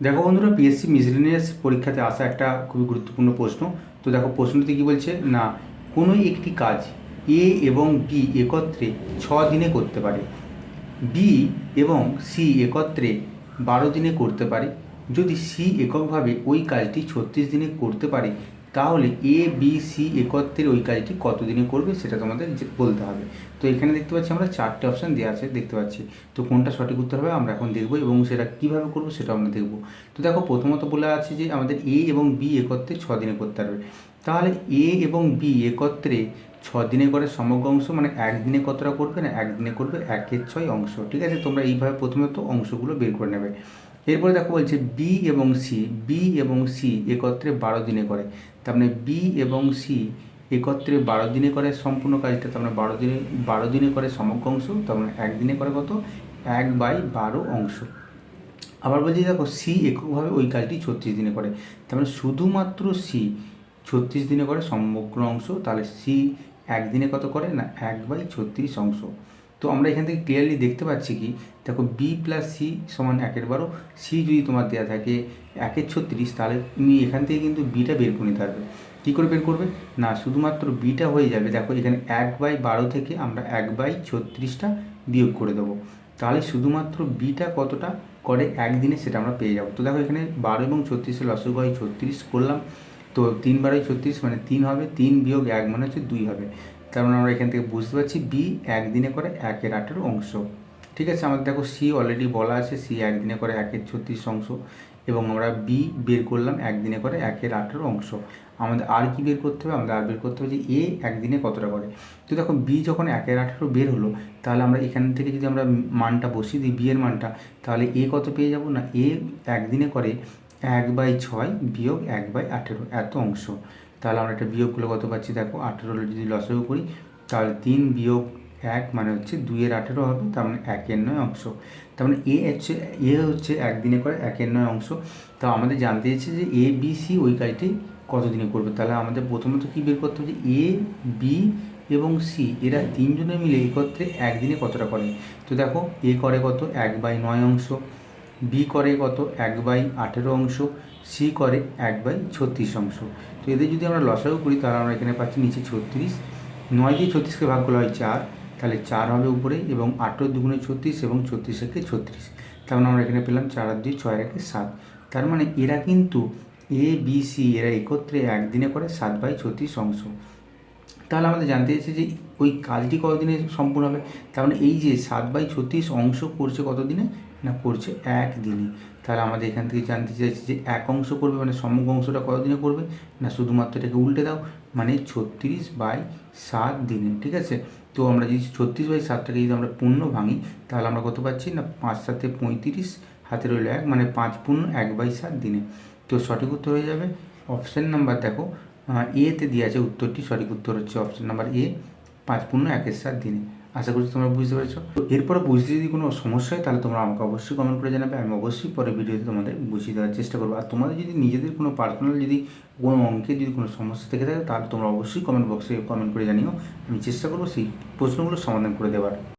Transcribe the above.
দেখো বন্ধুরা PSC miscellaneous পরীক্ষাতে আসা একটা খুবই গুরুত্বপূর্ণ প্রশ্ন। তো দেখো, প্রশ্নটি কী বলছে? না কোনো একটি কাজ এ এবং বি একত্রে ছ দিনে করতে পারে। বি এবং সি একত্রে বারো দিনে করতে পারে। যদি সি এককভাবে ওই কাজটি ছত্রিশ দিনে করতে পারে তাহলে এ বি সি একত্রের ওই কাজটি কত দিনে করবে সেটা তোমাদের বলতে হবে। তো এখানে দেখতে পাচ্ছি আমরা চারটে অপশান দেওয়া আছে, দেখতে পাচ্ছি। তো কোনটা সঠিক উত্তর হবে আমরা এখন দেখব এবং সেটা কীভাবে করব সেটা আমরা দেখব। তো দেখো প্রথমত বলে আছে যে আমাদের এ এবং বি একত্রে ছ দিনে করতে পারবে তাহলে এ এবং বি একত্রে ছ দিনে করে সমগ্র অংশ মানে একদিনে কতটা করবে না একদিনে করবে একের ছয় অংশ, ঠিক আছে? তোমরা এইভাবে প্রথমত অংশগুলো বের করে নেবে। এরপরে দেখো বলছে বি এবং সি বি এবং সি একত্রে বারো দিনে করে। তার মানে বি এবং সি একত্রে বারো দিনে করে সম্পূর্ণ কাজটা, তার মানে বারো দিনে বারো দিনে করে সমগ্র অংশ, তার মানে একদিনে করে কত? এক বাই বারো অংশ। আবার বলছি দেখো সি এককভাবে ওই কাজটি ছত্রিশ দিনে করে। তার মানে শুধুমাত্র সি ছত্রিশ দিনে করে সমগ্র অংশ, তাহলে সি একদিনে কত করে? না, এক বাই ছত্রিশ অংশ। তো আমরা এখান থেকে ক্লিয়ারলি দেখতে পাচ্ছি কি, দেখো বি প্লাস সি সমান একের বারো সি যদি তোমার দেওয়া থাকে একের ছত্রিশ, তাহলে তুমি এখান থেকে কিন্তু বিটা বের করে নিতে পারবে। কী করে বের করবে? না, শুধুমাত্র বিটা হয়ে যাবে। দেখো এখানে এক বাই বারো থেকে আমরা এক বাই ছত্রিশটা বিয়োগ করে দেবো। তাহলে শুধুমাত্র বিটা কতটা করে? একদিনে সেটা আমরা পেয়ে যাব। তো দেখো এখানে বারো এবং ছত্রিশের লসগু হয় ছত্রিশ করলাম। তো তিন বারোই ছত্রিশ মানে তিন হবে, তিন বিয়োগ এক মানে হচ্ছে দুই হবে। তার মানে আমরা এখান থেকে বুঝতে পারছি বি একদিনে করে একের আটের অংশ। ঠিক আছে? আমাদের দেখো সি অলরেডি বলা আছে সি একদিনে করে একের ছত্রিশ অংশ এবং আমরা বি বের করলাম একদিনে করে একের আটের অংশ। আমাদের আর কি বের করতে হবে? আমাদের আর বের করতে হবে যে এ একদিনে কতটা করে। তো দেখো বি যখন একের আঠেরো বের হলো, তাহলে আমরা এখান থেকে যদি আমরা মানটা বসিয়ে দিই বি এর মানটা, তাহলে এ কত পেয়ে যাব? না এ একদিনে করে এক বাই ছয় বিয়োগ এক বাই আঠেরো, এত অংশ। তাহলে আমরা একটা বিয়োগগুলো কত পাচ্ছি? দেখো, আঠেরো যদি লসও করি, তাহলে তিন বিয়োগ এক মানে হচ্ছে দুইয়ের আঠেরো হবে, তার মানে একের নয় অংশ। তার মানে এ হচ্ছে এ হচ্ছে একদিনে করে একের নয় অংশ। তা আমাদের জানতে চাইছে যে এ, বি, সি ওই কাজটি কতদিনে করবে? তাহলে আমাদের প্রথমত কী বের করতে হবে? যে এ, বি এবং সি, এরা তিনজনে মিলে একত্রে একদিনে কতটা করে? তো দেখো, এ করে কত? এক বাই নয় অংশ। বি করে কত? এক বাই আঠেরো অংশ সি করে এক বাই ছত্রিশ অংশ। তো এদের যদি আমরা লসাগু করি, তাহলে আমরা এখানে পাচ্ছি নিচে ছত্রিশ। নয় দিয়ে ছত্রিশকে ভাগ করা হয় চার। তাহলে চার হবে উপরে এবং আঠেরো দুগুণে ছত্রিশ এবং ছত্রিশ একে ছত্রিশ। তার মানে আমরা এখানে পেলাম চার আর দুই, ছয় একে সাত। তার মানে এরা কিন্তু এ বি সি এরা একত্রে একদিনে করে সাত বাই ছত্রিশ অংশ। তাহলে আমাদের জানতে চাইছে যে ওই কাজটি কতদিনে সম্পূর্ণ হবে? তার মানে এই যে সাত বাই ছত্রিশ অংশ করছে কতদিনে? না করছে এক দিনে তাহলে আমাদের এখান থেকে জানতে চাইছি যে এক অংশ করবে মানে সমগ্র অংশটা কতদিনে করবে? না শুধুমাত্র এটাকে উল্টে দাও? মানে ছত্রিশ বাই সাত দিনে, ঠিক আছে? তো আমরা যদি ছত্রিশ বাই সাতটাকে যদি আমরা পূর্ণ ভাঙি, তাহলে আমরা কত পাচ্ছি? না পাঁচ সাথে পঁয়ত্রিশ, হাতে রইল এক মানে পাঁচ পূর্ণ এক বাই সাত দিনে। তো সঠিক উত্তর হয়ে যাবে? অপশান নাম্বার দেখো এতে দেওয়া আছে উত্তরটি। সঠিক উত্তর হচ্ছে অপশান নাম্বার এ, পাঁচ পূর্ণ একের সাত দিনে। আশা করছি তোমরা বুঝতে পেরেছ। এরপরে বুঝতে যদি কোনো সমস্যা হয়, তাহলে তোমরা আমাকে অবশ্যই কমেন্ট করে জানাবে। আমি অবশ্যই পরে ভিডিওতে তোমাদের বুঝিয়ে দেওয়ার চেষ্টা করব। আর তোমাদের যদি নিজেদের কোনো পার্সোনাল যদি কোনো অঙ্কের যদি কোনো সমস্যা থেকে থাকে, তাহলে তোমরা অবশ্যই কমেন্ট বক্সে কমেন্ট করে জানিও। আমি চেষ্টা করব সেই প্রশ্নগুলো সমাধান করে দেওয়ার।